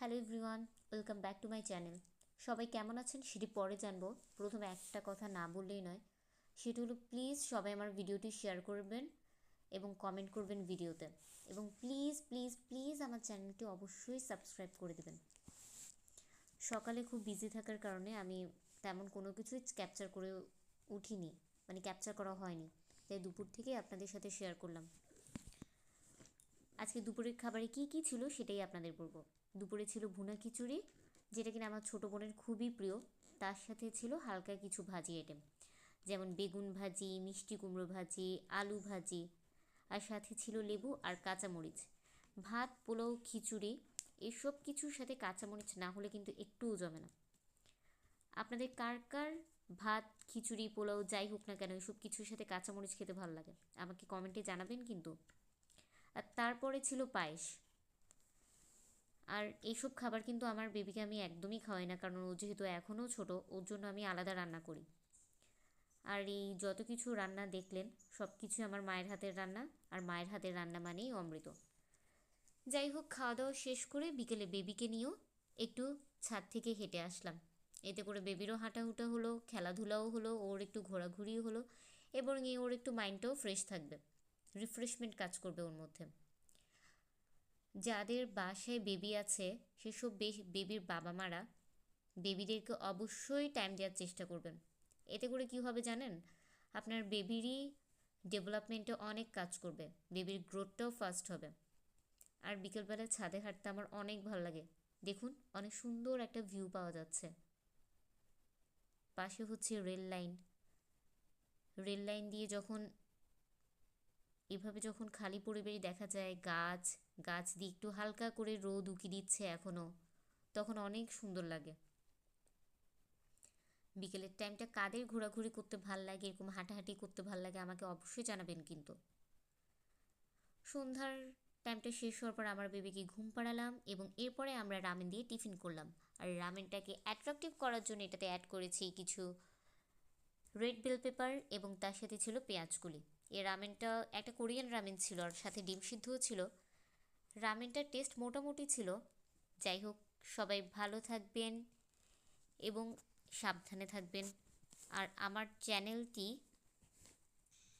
Hello everyone, welcome back to my channel. সবাই কেমন আছেন সেটি পরে জানব। প্রথমে একটা কথা না বললেই নয়, সেটি হলো প্লিজ সবাই আমার ভিডিওটি শেয়ার করবেন এবং কমেন্ট করবেন ভিডিওতে। এবং প্লিজ প্লিজ প্লিজ আমার চ্যানেলটি অবশ্যই সাবস্ক্রাইব করে দেবেন। সকালে খুব বিজি থাকার কারণে আমি তেমন কোনো কিছুই ক্যাপচার করে উঠিনি মানে ক্যাপচার করা হয়নি। তাই দুপুর থেকে আপনাদের সাথে শেয়ার করলাম। আজকে দুপুরের খাবারে কি কি ছিল সেটাই আপনাদের বলব। দুপুরে ছিল ভুনা খিচুড়ি, যেটা কিনা আমার ছোটো বোনের খুবই প্রিয়, তার সাথে ছিল হালকা কিছু ভাজি আইটেম যেমন বেগুন ভাজি, মিষ্টি কুমড়ো ভাজি, আলু ভাজি, আর সাথে ছিল লেবু আর কাঁচামরিচ। ভাত, পোলাও, খিচুড়ি, এসব কিছুর সাথে কাঁচামরিচ না হলে কিন্তু একটুও জমে না। আপনাদের কার কার ভাত, খিচুড়ি, পোলাও যাই হোক না কেন, এসব কিছুর সাথে কাঁচামরিচ খেতে ভালো লাগে? আমাকে কমেন্টে জানাবেন কিন্তু। আর তারপরে ছিল পায়েস। আর এইসব খাবার কিন্তু আমার বেবিকে আমি একদমই খাওয়াই না, কারণ ও যেহেতু এখনও ছোট, ওর জন্য আমি আলাদা রান্না করি। আর এই যত কিছু রান্না দেখলেন, সব কিছু আমার মায়ের হাতের রান্না, আর মায়ের হাতের রান্না মানেই অমৃত। যাই হোক, খাওয়া দাওয়া শেষ করে বিকেলে বেবিকে নিয়েও একটু ছাদ থেকে হেঁটে আসলাম। এতে করে বেবিরও হাঁটাহুটা হলো, খেলাধুলাও হলো, ওর একটু ঘোরাঘুরিও হলো, এবং এই ওর একটু মাইন্ডটাও ফ্রেশ থাকবে। রিফ্রেশমেন্ট কাজ করবে ওর মধ্যে। যাদের বাসায় বেবি আছে, সেসব বেবির বাবা মারা বেবিদেরকে অবশ্যই টাইম দেওয়ার চেষ্টা করবেন। এতে করে কি হবে জানেন? আপনার বেবিরই ডেভেলপমেন্টে অনেক কাজ করবে বেবির গ্রোথটাও ফাস্ট হবে। আর বিকেলবেলা ছাদে হাঁটতে আমার অনেক ভালো লাগে। দেখুন, অনেক সুন্দর একটা ভিউ পাওয়া যাচ্ছে। পাশে হচ্ছে রেল লাইন। রেল লাইন দিয়ে যখন এভাবে যখন খালি পরিবেশ দেখা যায়, গাছ গাছ দিয়ে একটু হালকা করে রোদ উকি দিচ্ছে এখনও তখন অনেক সুন্দর লাগে। বিকেলের টাইমটা কাদের ঘোরাঘুরি করতে ভালো লাগে, এরকম হাঁটাহাঁটি করতে ভালো লাগে, আমাকে অবশ্যই জানাবেন কিন্তু। সন্ধ্যার টাইমটা শেষ হওয়ার পর আমার বেবিকে ঘুম পাড়ালাম এবং এরপরে আমরা রামেন দিয়ে টিফিন করলাম। আর রামেনটাকে অ্যাট্রাকটিভ করার জন্য এটাতে অ্যাড করেছি কিছু রেড বেল পেপার এবং তার সাথে ছিল পেঁয়াজগুলি এই রামেনটা, একটা কোরিয়ান রামেন ছিল আর সাথে ডিম সিদ্ধও ছিল। রামেনটার টেস্ট মোটামুটি ছিল। যাই হোক, সবাই ভালো থাকবেন এবং সাবধানে থাকবেন। আর আমার চ্যানেলটি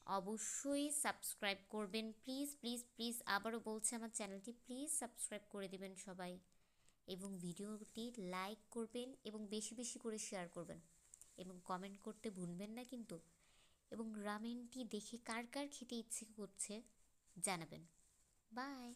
অবশ্যই সাবস্ক্রাইব করবেন। প্লিজ প্লিজ প্লিজ আবারও বলছে, আমার চ্যানেলটি প্লিজ সাবস্ক্রাইব করে দেবেন সবাই। এবং ভিডিওটি লাইক করবেন এবং বেশি বেশি করে শেয়ার করবেন। এবং কমেন্ট করতে ভুলবেন না কিন্তু। এবং রামেনটি দেখে কার কার খেতে ইচ্ছে করছে জানাবেন। বাই